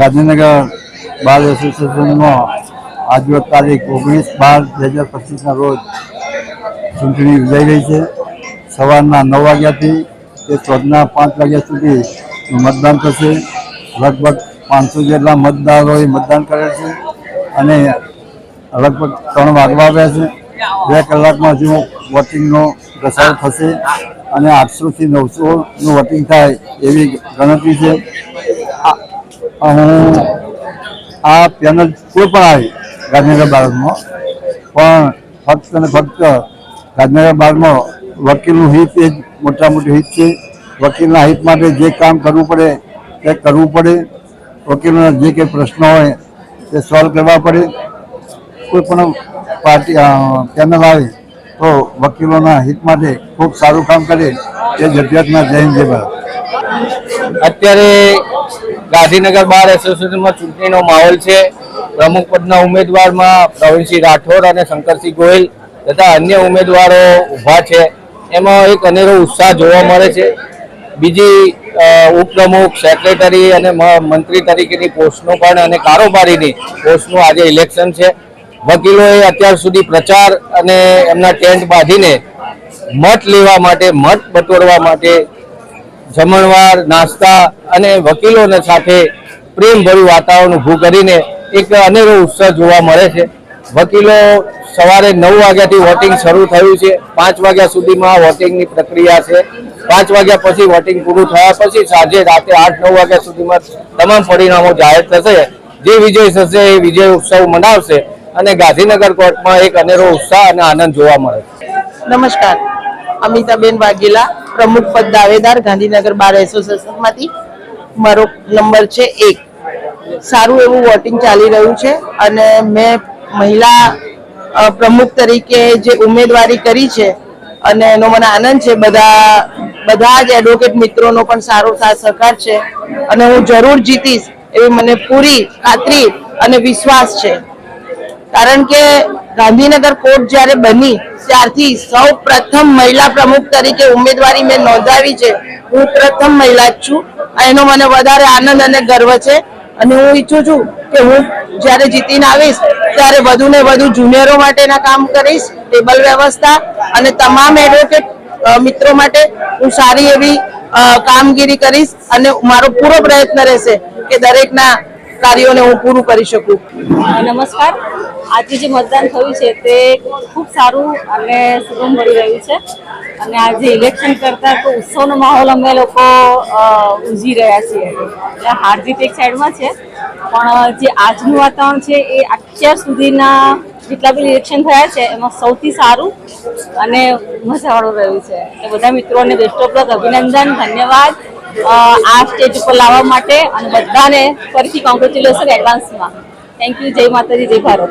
ગાંધીનગર બાર એસોસિએશનમાં આજરોજ તારીખ ઓગણીસ બાર બે હજાર પચીસના રોજ ચૂંટણી યોજાઈ રહી છે. સવારના નવ વાગ્યાથી તે ચોદના પાંચ વાગ્યા સુધી મતદાન થશે. લગભગ પાંચસો જેટલા મતદારોએ મતદાન કરે છે અને લગભગ ત્રણ વાગવા આવ્યા છે. બે કલાકમાં હજુ વોટિંગનો પ્રસાર થશે અને આઠસોથી નવસોનું વોટિંગ થાય એવી ગણતરી છે. હું આ પેનલ કોઈ પણ આવે ગાંધીનગર બાળકમાં પણ ફક્ત અને ફક્ત ગાંધીનગર બાળકમાં વકીલનું હિત એ જ મોટા મોટી હિત છે. વકીલના હિત માટે જે કામ કરવું પડે તે કરવું પડે. વકીલોના જે કંઈ પ્રશ્નો હોય તે સોલ્વ કરવા પડે. કોઈ પણ પાર્ટી પેનલ આવે તો વકીલોના હિત માટે ખૂબ સારું કામ કરે એ જગ્યાતના જૈન જય ભારત. અત્યારે ગાંધીનગર બાર એસોસિએશનમાં ચૂંટણીનો માહોલ છે. પ્રમુખ પદના ઉમેદવારમાં પ્રવીણસિંહ રાઠોડ અને શંકરસિંહ ગોહિલ તથા અન્ય ઉમેદવારો ઊભા છે. એમાં એક અનેરો ઉત્સાહ જોવા મળે છે. બીજી ઉપપ્રમુખ, સેક્રેટરી અને મંત્રી તરીકેની પોસ્ટનું પણ અને કારોબારીની પોસ્ટનું આજે ઇલેક્શન છે. વકીલોએ અત્યાર સુધી પ્રચાર અને એમના ટેન્ટ બાંધીને મત લેવા માટે, મત બટોરવા માટે જમણવાર, નાસ્તા અને વકીલોને સાથે પ્રેમભર્યું વાતાવરણ ઊભું કરીને એક અનેરો ઉત્સાહ જોવા મળે છે. વકીલો સવારે નવ વાગ્યાથી વોટિંગ શરૂ થયું છે. પાંચ વાગ્યા સુધીમાં વોટિંગની પ્રક્રિયા છે. પાંચ વાગ્યા પછી વોટિંગ પૂરું થયા પછી સાંજે રાતે આઠ, નવ વાગ્યા સુધીમાં તમામ પરિણામો જાહેર થશે. જે વિજય થશે એ વિજય ઉત્સવ મનાવશે અને ગાંધીનગર કોર્ટમાં એક અનેરો ઉત્સાહ અને આનંદ જોવા મળે નમસ્કાર. અમિતાબેન વાઘેલા પ્રમુખ પદ દાવેદાર ગાંધીનગર બાર એસોસિએશનમાંથી મારો નંબર છે એક. સારું એવું વોટિંગ ચાલી રહ્યું છે અને મેં મહિલા પ્રમુખ તરીકે જે ઉમેદવારી કરી છે અને એનો મને આનંદ છે, બધા બધા જ એડવોકેટ મિત્રોનો પણ સારો સાથ સહકાર છે અને હું જરૂર જીતીશ એવી મને પૂરી ખાતરી અને વિશ્વાસ છે. કારણ કે ગાંધીનગર કોર્ટ જ્યારે બની, ત્યારથી સૌ પ્રથમ મહિલા પ્રમુખ તરીકે ઉમેદવારી મેં નોંધાવી છે. હું પ્રથમ મહિલા જ છું. એનો મને વધારે આનંદ અને ગર્વ છે. અને હું ઈચ્છું છું કે હું જ્યારે જીતીને આવીશ, ત્યારે વધુ ને વધુ જુનિયરો માટેના કામ કરીશ, ટેબલ વ્યવસ્થા અને તમામ એડવોકેટ મિત્રો માટે હું સારી એવી કામગીરી કરીશ અને મારો પૂરો પ્રયત્ન રહેશે કે દરેકના કાર્યોને હું પૂરું કરી શકું. નમસ્કાર. આજે જે મતદાન થયું છે તે ખૂબ સારું અને સુગમ મળી રહ્યું છે. અને આજે ઇલેક્શન કરતા તો ઉત્સવનો માહોલ અમે લોકો ઉજી રહ્યા છીએ. એટલે હાર જીત એક સાઈડમાં છે. પણ, જે આજનું વાતાવરણ છે એ અત્યાર સુધીના જેટલા બી ઇલેક્શન થયા છે, એમાં સૌથી સારું અને મજાવાળું રહ્યું છે. એટલે બધા મિત્રોને બેસ્ટ ઓફ લક અભિનંદન, ધન્યવાદ આ સ્ટેજ ઉપર લાવવા માટે અને બધાને ફરીથી કોંગ્રેચ્યુલેશન એડવાન્સમાં થેન્ક યુ જય માતાજી, જય ભારત.